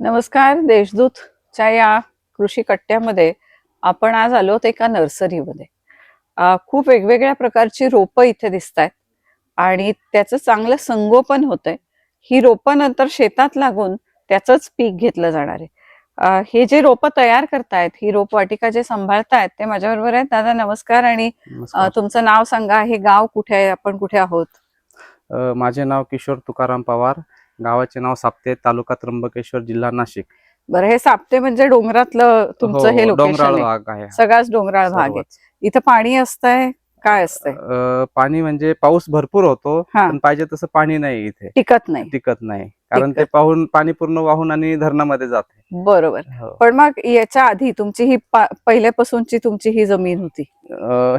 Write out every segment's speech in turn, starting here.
नमस्कार देशदूतच्या या कृषी कट्ट्यामध्ये आपण आज आलो एका नर्सरीमध्ये. खूप वेगवेगळ्या प्रकारची रोपं इथे दिसत आहेत आणि त्याचं चांगलं संगोपन होतंय. ही रोपं नंतर शेतात लागून त्याचंच पीक घेतलं जाणार आहे. हे जे रोपं तयार करतायत ही रोपवाटिका जे सांभाळतायत ते माझ्याबरोबर आहेत. दादा नमस्कार आणि. तुमचं नाव सांगा. हे गाव कुठे आहे? आपण कुठे आहोत? माझे नाव किशोर तुकाराम पवार. गावाचे नाव साप्ते तालुका त्र्यंबकेश्वर जिल्हा नाशिक. बरं हे साप्ते म्हणजे डोंगरातलं तुमचं हे हो, लोकेशन डोंगराळ भाग आहे. सगळाच डोंगराळ भाग आहे. इथं पाणी असतंय काय असतंय? पाणी म्हणजे पाऊस भरपूर होतो हा. पण पाहिजे तसं पाणी नाही इथे. टिकत नाही. टिकत नाही. कारण ते. पाहून पाणी पूर्ण वाहून आणि धरणामध्ये जाते. बरोबर. हो. पण मग याच्या आधी तुमची ही पहिल्यापासूनची तुमची ही जमीन होती.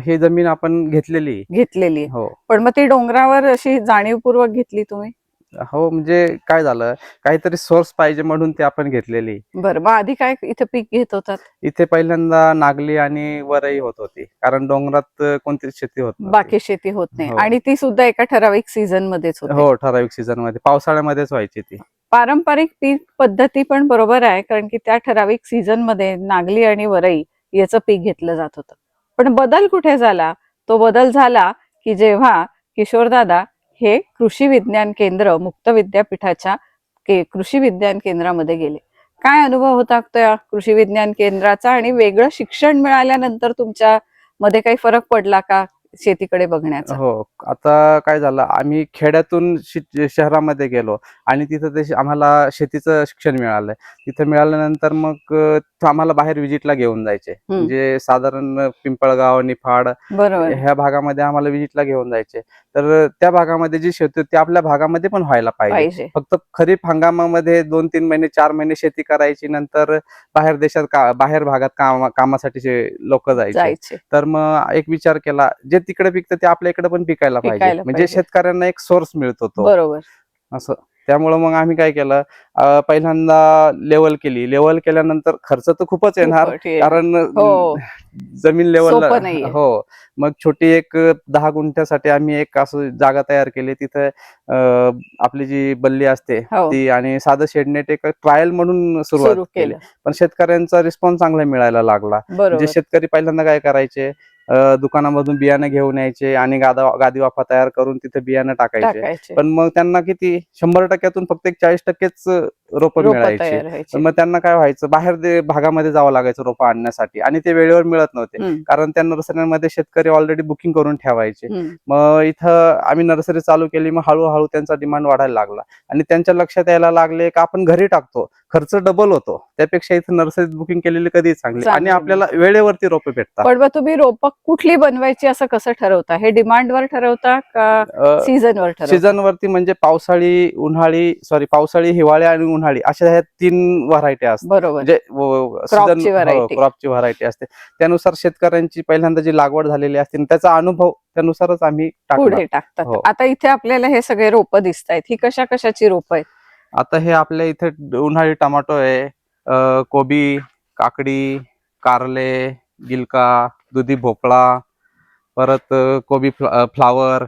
ही जमीन आपण घेतलेली. घेतलेली. हो. पण मग ती डोंगरावर अशी जाणीवपूर्वक घेतली तुम्ही? हो म्हणजे काय झालं? काहीतरी सोर्स पाहिजे म्हणून ते आपण घेतलेली. बरं मग आधी काय इथं पीक घेत होतात? इथे पहिल्यांदा नागली आणि वरई होत होती. कारण डोंगरात कोणतीच शेती होत नव्हती. बाकी शेती होत नाही. हो. आणि ती सुद्धा एका ठराविक सीझन मध्येच होते. हो ठराविक सीझनमध्ये. पावसाळ्यामध्येच व्हायची ती. पारंपरिक पीक पद्धती पण बरोबर आहे. कारण की त्या ठराविक सीझनमध्ये नागली आणि वरई याचं पीक घेतलं जात होतं. पण बदल कुठे झाला? तो बदल झाला की जेव्हा किशोरदादा हे कृषी विज्ञान केंद्र मुक्त विद्यापीठाच्या के- कृषी विज्ञान केंद्रामध्ये गेले. काय अनुभव होता त्या कृषी विज्ञान केंद्राचा? आणि वेगळं शिक्षण मिळाल्यानंतर तुमच्या मध्ये काही फरक पडला का? शेतीकडे बघण्याचा. हो आता काय झालं आम्ही खेड्यातून शहरामध्ये गेलो आणि तिथं ते आम्हाला शेतीचं शिक्षण मिळालं. तिथं मिळाल्यानंतर मग आम्हाला बाहेर विजिटला घेऊन जायचे. म्हणजे साधारण पिंपळगाव निफाड बरोबर. ह्या भागामध्ये आम्हाला विजिटला घेऊन जायचे. तर त्या भागामध्ये जी शेती होती, ती आपल्या भागामध्ये पण व्हायला पाहिजे. फक्त खरीप हंगामामध्ये दोन तीन महिने चार महिने शेती करायची नंतर बाहेर देशात बाहेर भागात काम कामासाठी लोक जायचे. जायचे. तर मग एक विचार केला जे तिकडे पिकतं ते आपल्या इकडे पण पिकायला पाहिजे. म्हणजे. शेतकऱ्यांना एक सोर्स मिळतो तो. बरोबर. असं. त्यामुळं मग आम्ही काय केलं पहिल्यांदा लेवल केली. लेवल केल्यानंतर खर्च तर खूपच येणार. कारण हो. जमीन लेवल. हो. मग छोटी एक दहा गुंठ्यासाठी आम्ही एक असं जागा तयार केली. तिथे आपली जी बल्ली असते हो. ती आणि साधं शेडनेट एक ट्रायल म्हणून सुरुवात सुरू केली. पण शेतकऱ्यांचा रिस्पॉन्स चांगला मिळायला लागला. म्हणजे शेतकरी पहिल्यांदा काय करायचे दुकानामधून बियाणं घेऊन यायचे आणि गादा गादी वाफा तयार करून तिथे बियाणं टाकायचे. पण मग त्यांना किती? शंभर टक्क्यातून फक्त एक चाळीस टक्केच रोपं मिळायचे. मग त्यांना काय व्हायचं? बाहेर भागामध्ये जावं लागायचं रोपं आणण्यासाठी. आणि ते वेळेवर मिळत नव्हते. कारण त्या नर्सऱ्यांमध्ये शेतकरी ऑलरेडी बुकिंग करून ठेवायचे. मग इथं आम्ही नर्सरी चालू केली मग हळूहळू त्यांचा डिमांड वाढायला लागला. आणि त्यांच्या लक्षात यायला लागले का आपण घरी टाकतो. खर्च डबल होतो. त्यापेक्षा इथं नर्सरीत बुकिंग केलेली कधी चांगली. आणि आपल्याला वेळेवरती रोपे भेटतात. पण तुम्ही रोपं कुठली बनवायची असं कसं ठरवता? हे डिमांडवर ठरवता का सीझनवर सीझन वरती म्हणजे पावसाळी उन्हाळी सॉरी पावसाळी हिवाळी आणि उन्हाळी अशा ह्या तीन व्हरायटी असतात. बरोबर. म्हणजे. क्रॉपची व्हरायटी असते. त्यानुसार शेतकऱ्यांची पहिल्यांदा जी लागवड झालेली असते त्याचा अनुभव त्यानुसारच आम्ही पुढे टाकतात. हो. आता इथे आपल्याला हे सगळे रोपं दिसत आहेत ही कशा कशाची रोपं आहेत? आता हे आपल्या इथे उन्हाळी टमाटो आहे कोबी काकडी कारले गिलका दुधी भोपळा परत कोबी फ्ला- फ्लावर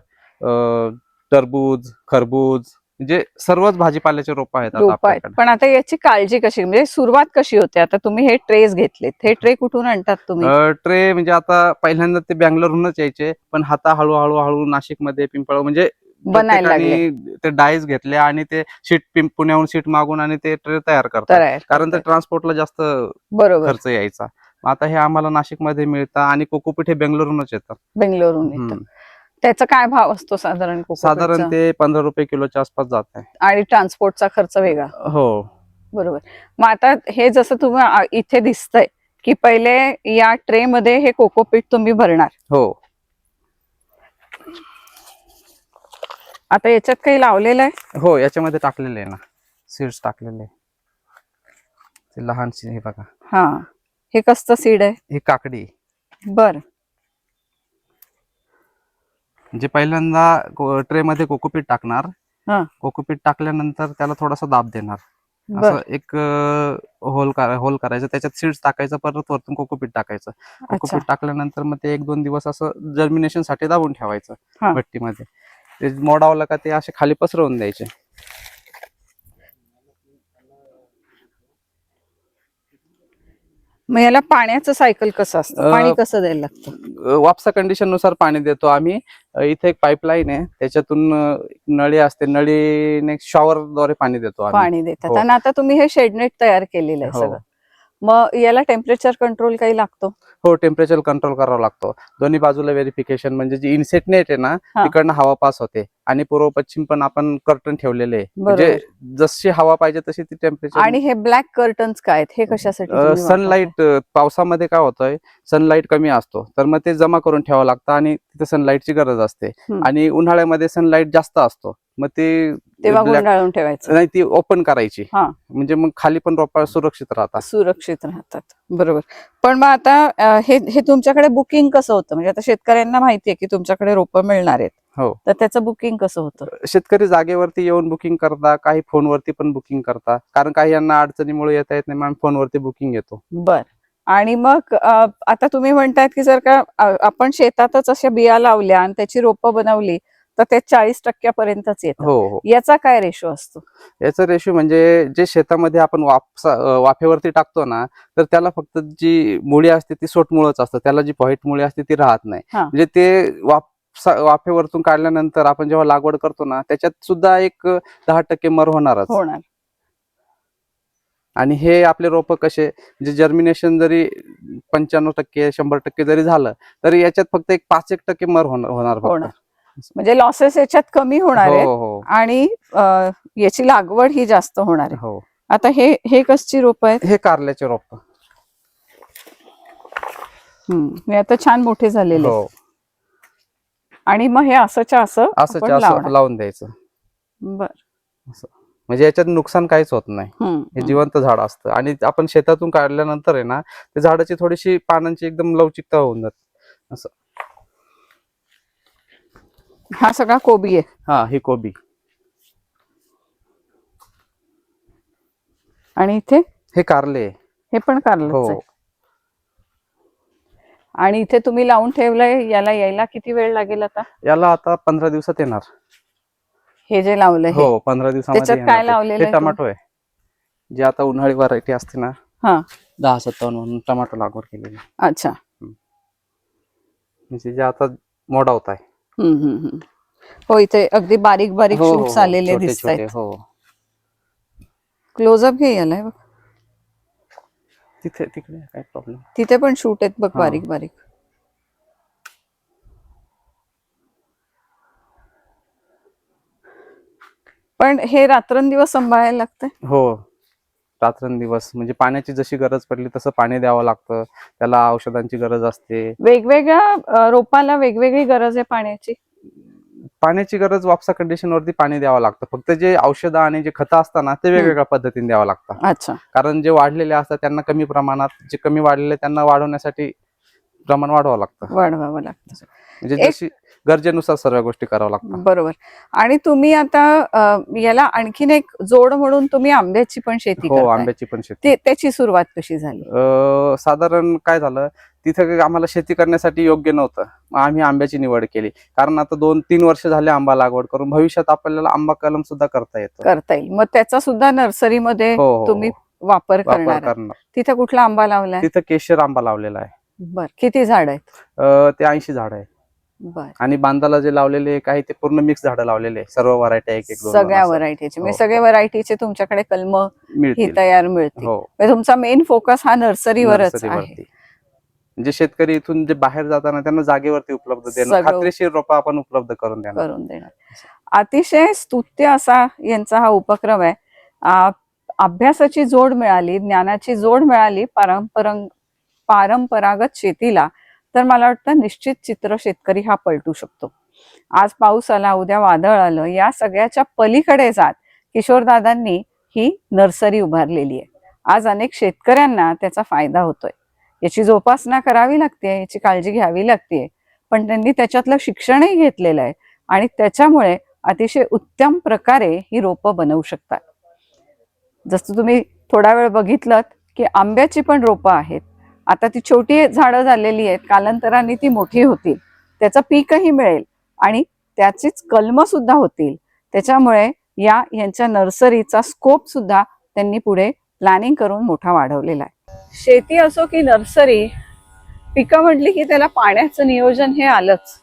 टरबूज खरबूज म्हणजे सर्वच भाजीपाल्याचे रोप आहेत पण आता याची काळजी कशी? म्हणजे सुरुवात कशी होते? आता तुम्ही हे ट्रेस घेतलेत. हे ट्रे कुठून आणतात तुम्ही? ट्रे म्हणजे आता पहिल्यांदा ते बँगलोरहूनच यायचे पण आता हळूहळू हळू नाशिकमध्ये पिंपळ म्हणजे बनायला लागले. ते डायस घेतले आणि ते शीट पुण्याहून शीट मागून आणि ते ट्रे तयार करतात. कारण ते ट्रान्सपोर्टला जास्त बरोबर. खर्च यायचा. आता हे आम्हाला नाशिकमध्ये मिळतं आणि कोकोपीठ हे बेंगलोरहूनच येतं. बेंगलोरून येतं. हम्म. त्याचा काय भाव असतो साधारण? साधारण ते पंधरा रुपये किलोच्या आसपास जात आहे. आणि ट्रान्सपोर्टचा खर्च वेगळा? हो. बरोबर. मग आता हे जसं तुम्ही इथे दिसतंय की पहिले या ट्रे मध्ये हे कोकोपीट तुम्ही भरणार. हो. आता याच्यात काही लावलेलं आहे? हो याच्यामध्ये टाकलेले आहे ना. सीड्स टाकलेले. ते लहान seed हे बघा. हा. हे कसतं सीड आहे? ही काकडी. बर. म्हणजे पहिल्यांदा ट्रे मध्ये कोकोपीट टाकणार. हा. कोकोपीट टाकल्यानंतर त्याला थोडासा दाब देणार. बर. असं एक होल होल करायचं. त्याच्यात सीड्स टाकायचं परत वरतून कोकोपीट टाकायचं. अच्छा. कोकोपीट टाकल्यानंतर मग ते एक दोन दिवस असं जर्मिनेशनसाठी दाबून ठेवायचं हा. भट्टीमध्ये. मोडावला का ते असे खाली पसरवून द्यायचे. मग याला पाण्याचं सायकल कसं असतं? पाणी कसं द्यायला लागतं? वापसा कंडिशननुसार पाणी देतो आम्ही. इथे एक पाईपलाईन आहे. त्याच्यातून नळी असते. नळीने शॉवरद्वारे पाणी देतो पाणी देतात. हो. आणि आता तुम्ही हे शेडनेट तयार केलेलं आहे हो. सगळं. मग याला टेम्परेचर कंट्रोल काही लागतो? हो टेम्परेचर कंट्रोल करावा लागतो. दोन्ही बाजूला व्हेरिफिकेशन म्हणजे जी इन्सेट नेट आहे ना. तिकडनं हवा पास होते. आणि पूर्व पश्चिम पण आपण कर्टन ठेवलेले आहे. म्हणजे जशी हवा पाहिजे तशी ती टेम्परेचर आणि हे ब्लॅक कर्टन्स काय आहेत? हे कशासाठी? सनलाईट पावसामध्ये काय होतंय? सनलाईट कमी असतो. तर मग ते जमा करून ठेवावं लागतं आणि तिथे सनलाईटची गरज असते. आणि उन्हाळ्यामध्ये सनलाईट जास्त असतो. मग ते तेव्हा गुंडाळून ठेवायचं. नाही ती ओपन करायची. हा. म्हणजे मग खाली पण रोपा सुरक्षित राहतात. सुरक्षित राहतात. बरोबर. पण मग आता हे हे तुमच्याकडे बुकिंग कसं होतं? म्हणजे आता शेतकऱ्यांना माहितीये की तुमच्याकडे रोपं मिळणार आहेत. हो. तर त्याचं बुकिंग कसं होतं? शेतकरी जागेवरती येऊन बुकिंग करता काही फोनवरती पण बुकिंग करता. कारण काही यांना अडचणीमुळे येता येत नाही मग फोनवरती बुकिंग येतो बर. आणि मग आता तुम्ही म्हणतायत की जर का आपण शेतातच अशा बिया लावल्या आणि त्याची रोपं बनवली तर ते चाळीस टक्क्यापर्यंतच येतं. हो हो. याचा काय रेशो असतो? याचा रेशो म्हणजे जे शेतामध्ये आपण वापसा वाफेवरती टाकतो ना तर त्याला फक्त जी मुळी असते ती सोटमुळच असतं. त्याला जी व्हाईट मुळी असते ती राहत नाही. म्हणजे ते वापसा वाफेवरतून काढल्यानंतर आपण जेव्हा लागवड करतो ना त्याच्यात सुद्धा एक दहा टक्के मर होणारच. होणार. आणि हे आपले रोप कसे जे जर्मिनेशन जरी पंच्याण्णव टक्के शंभर टक्के जरी झालं तरी याच्यात फक्त एक पाच एक टक्के मर होणार. होणार. म्हणजे लॉसेस याच्यात कमी होणार आहेत. हो हो. आणि याची लागवड ही जास्त होणार आहे. हो. आता हे हे कसची रोप आहेत? हे कारल्याचे रोप. हम्म, हे आता छान मोठे झालेले. हो. आणि मग हे असंच्या असं असं आपण असं. लावून द्यायचं. बर. म्हणजे याच्यात नुकसान काहीच होत नाही. हे. जिवंत झाड असतं. आणि आपण शेतातून काढल्यानंतर आहे ना ते झाडाची थोडीशी पानांची एकदम लवचिकता होऊन जाते. हा सगळा कोबी आहे. हा ही कोबी. आणि इथे? हे कारले. हे पण कारलंच हो. आणि इथे तुम्ही लावून ठेवलंय याला यायला किती वेळ लागेल आता? याला आता पंधरा दिवसात येणार. हे जे लावलंय हे. हो पंधरा दिवसामध्ये त्याच्यात येणार काय ते. लावलेलं हे टमाटो आहे. जे आता उन्हाळी व्हरायटी असते ना हा. दहा सत्तावन्न म्हणून टमाटो लागवड केलेली. अच्छा. म्हणजे जे आता मोठा होत आहे. हम्म, हम्म, हम्म. हो इथे अगदी बारीक बारीक हो, हो, शूट्स हो. आलेले छोटे- दिसत छोटे, आहेत हो क्लोजअप घे याला हे बघ. तिथे तिकडे काय प्रॉब्लेम तिथे पण शूट आहेत बघ हा. बारीक बारीक पण हे रात्रंदिवस सांभाळायला लागतंय हो रात्रंदिवस म्हणजे पाण्याची जशी गरज पडली तसं पाणी द्यावं लागतं. त्याला औषधांची गरज असते. वेगवेगळ्या रोपाला वेगवेगळी गरज आहे पाण्याची? पाण्याची गरज वापसा कंडिशन वरती पाणी द्यावं लागतं. फक्त जे औषधं आणि जे खतं असतात ना ते वेगवेगळ्या पद्धतीने द्यावं लागतं. अच्छा. कारण जे वाढलेले असतात त्यांना कमी प्रमाणात जे कमी वाढलेले त्यांना वाढवण्यासाठी प्रमाण वाढवावं लागतं. वाढवावं लागतं. म्हणजे जशी गरजेनुसार सर्व गोष्टी कराव्या लागतात. बरोबर. आणि तुम्ही आता याला आणखीन एक जोड म्हणून तुम्ही आंब्याची पण शेती हो. आंब्याची पण शेती. त्याची सुरुवात कशी झाली? साधारण काय झालं तिथं आम्हाला शेती करण्यासाठी योग्य नव्हतं. आम्ही आंब्याची निवड केली. कारण आता दोन तीन वर्ष झाले आंबा लागवड करून भविष्यात आपल्याला आंबा कलम सुद्धा करता येतो. करता येईल. मग त्याचा सुद्धा नर्सरीमध्ये हो हो, तुम्ही हो. वापर करणार वापर. करणार. तिथे कुठला आंबा लावलाय? तिथं केशर आंबा लावलेला आहे. बर. किती झाड आहेत? ते ऐंशी झाड आहे. आणि बांधाला जे लावलेले काही ते पूर्ण मिक्स झाडं लावलेले आहे. सर्व व्हरायटी एक एक सगळ्या व्हरायटीचे म्हणजे हो. सगळ्या व्हरायटीचे तुमच्याकडे कलम ही तयार मिळतील. हो. म्हणजे तुमचा मेन फोकस हा नर्सरीवरच आहे. म्हणजे शेतकरी इथून जे बाहेर जाताना त्यांना जागेवरती उपलब्ध देणं सगळं- खात्रीशीर रोपं आपण उपलब्ध करून देणार. करून देणार. अतिशय स्तुत्य असा यांचा हा उपक्रम आहे. अभ्यासाची जोड मिळाली ज्ञानाची जोड मिळाली पारंपरं पारंपरागत शेतीला तर मला वाटतं निश्चित चित्र शेतकरी हा पलटू शकतो. आज पाऊस आला उद्या वादळ आलं या सगळ्याच्या पलीकडे जात किशोरदादांनी ही नर्सरी उभारलेली आहे. आज अनेक शेतकऱ्यांना त्याचा फायदा होतोय. याची जोपासना करावी लागते याची काळजी घ्यावी लागते पण त्यांनी त्याच्यातलं शिक्षणही घेतलेलं आहे आणि त्याच्यामुळे अतिशय उत्तम प्रकारे ही रोपं बनवू शकतात. जसं तुम्ही थोडा वेळ बघितलं की आंब्याची पण रोपं आहेत. आता ती छोटी झाडं झालेली आहेत कालांतराने ती मोठी होतील त्याचं पीकही मिळेल आणि त्याचीच कलम सुद्धा होतील. त्याच्यामुळे या यांच्या नर्सरीचा स्कोप सुद्धा त्यांनी पुढे प्लॅनिंग करून मोठा वाढवलेला आहे. शेती असो की नर्सरी पिकं म्हटली की त्याला पाण्याचं नियोजन हे आलंच.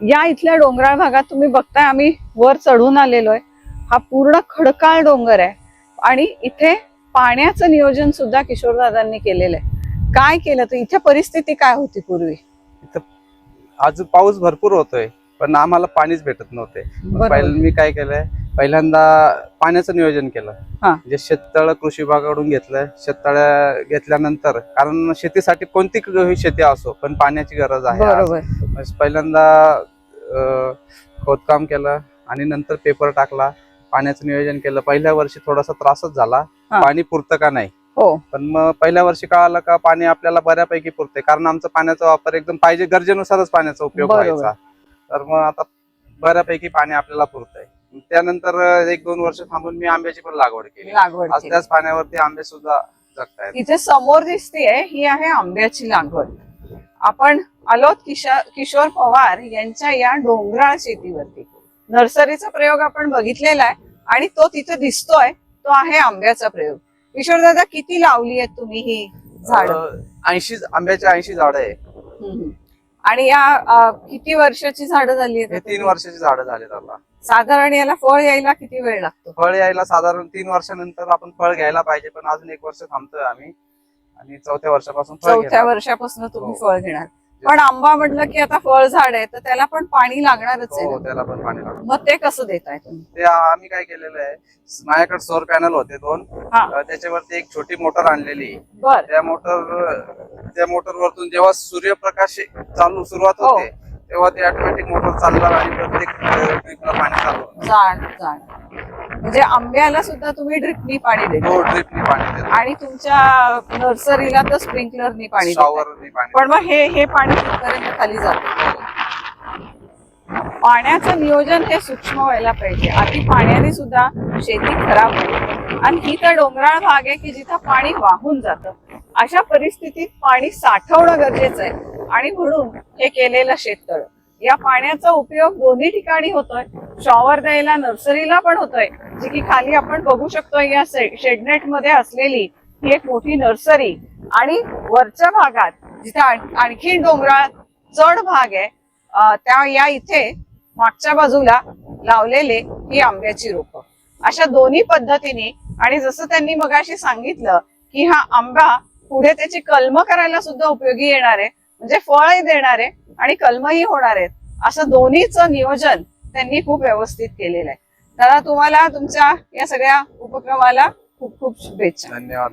या इथल्या डोंगराळ भागात तुम्ही बघताय आम्ही वर चढून आलेलो आहे हा पूर्ण खडकाळ डोंगर आहे. आणि इथे पाण्याचं नियोजन सुद्धा किशोरदादांनी केलेलं आहे. काय केलं तर इथे परिस्थिती काय होती पूर्वी? इथं आज पाऊस भरपूर होतोय पण आम्हाला पाणीच भेटत नव्हते. मी काय केलंय पहिल्यांदा पाण्याचं नियोजन केलं. हा. म्हणजे शेततळ कृषी विभागाकडून घेतलं शेततळ घेतल्यानंतर कारण शेतीसाठी कोणती शेती असो पण पाण्याची गरज आहे पहिल्यांदा खोदकाम केलं आणि नंतर पेपर टाकला पाण्याचं नियोजन केलं. पहिल्या वर्षी थोडासा त्रासच झाला. पाणी पुरतं का नाही? हो. पण मग पहिल्या वर्षी कळालं का पाणी आपल्याला बऱ्यापैकी पुरते कारण आमचा पाण्याचा वापर एकदम पाहिजे गरजेनुसारच पाण्याचा उपयोग बरोबर. व्हायचा. तर मग आता बऱ्यापैकी पाणी आपल्याला पुरतंय. त्यानंतर एक दोन वर्ष थांबून मी आंब्याची पण लागवड केली. लागवड आज केली. त्याच पाण्यावरती आंबे सुद्धा जगतायत. इथे समोर दिसतीये ही आहे आंब्याची लागवड. आपण आलोत किशोर पवार यांच्या या डोंगराळ शेतीवरती. नर्सरीचा प्रयोग आपण बघितलेला आहे आणि तो तिथे दिसतोय तो आहे आंब्याचा प्रयोग. किशोर दादा किती लावली आहेत तुम्ही ही झाड? ऐंशी आंब्याची ऐंशी झाडं आहे. आणि या अ, किती वर्षाची झाडं झाली हे आहेत तीन वर्षाची झाडं झाले त्याला साधारण याला फळ यायला किती वेळ लागतो? फळ यायला साधारण तीन वर्षानंतर आपण फळ घ्यायला पाहिजे पण अजून एक वर्ष थांबतोय आम्ही. आणि चौथ्या वर्षापासून फळ चौथ्या घेणार. वर्षापासून तुम्ही हो. फळ घेणार. पण आंबा म्हटलं की आता फळ झाड आहे तर त्याला पण पाणी लागणारच आहे. हो ना. त्याला पण पाणी लागतं मग ते कसं देताय तुम्ही? ते आम्ही काय केलेलं आहे माझ्याकडे सौर पॅनल होते दोन. हा. अं, त्याच्यावरती एक छोटी मोटर आणलेली बर. त्या मोटर त्या मोटर वरतून जेव्हा सूर्यप्रकाश चालू सुरुवात हो. होते तेव्हा ते ऑटोमॅटिक मोटर चालणार आणि प्रत्येक पाणी चालू. जाण जाण. म्हणजे आंब्याला सुद्धा तुम्ही ड्रिपनी पाणी देता. हो ड्रिपनी पाणी देतो. आणि तुमच्या नर्सरीला तर स्प्रिंकलरनी पाणी देता. शॉवरनी पाणी पण मग हे हे पाणी खाली जातं. पाण्याचं नियोजन हे सूक्ष्म व्हायला पाहिजे. आधी पाण्याने सुद्धा शेती खराब होते आणि ही तर डोंगराळ भाग आहे की जिथं पाणी वाहून जातं. अशा परिस्थितीत पाणी साठवणं गरजेचं आहे. आणि म्हणून हे केलेलं शेततळ. या पाण्याचा उपयोग दोन्ही ठिकाणी होतोय. शॉवर द्यायला नर्सरीला पण होतोय. जी की खाली आपण बघू शकतो या शेडनेटमध्ये असलेली ही एक मोठी नर्सरी आणि वरच्या भागात जिथे आणखी डोंगराळ चढ भाग आहे त्या या इथे मागच्या बाजूला लावलेले ही आंब्याची रोपं. अशा दोन्ही पद्धतीने आणि जसं त्यांनी मगाशी सांगितलं की हा आंबा पुढे त्याची कलम करायला सुद्धा उपयोगी येणार आहे. म्हणजे फळही देणार आहे आणि कलमही होणार आहेत. असं दोन्हीचं नियोजन त्यांनी खूप व्यवस्थित केलेलं आहे. तर तुम्हाला तुमच्या या सगळ्या उपक्रमाला खूप खूप शुभेच्छा. धन्यवाद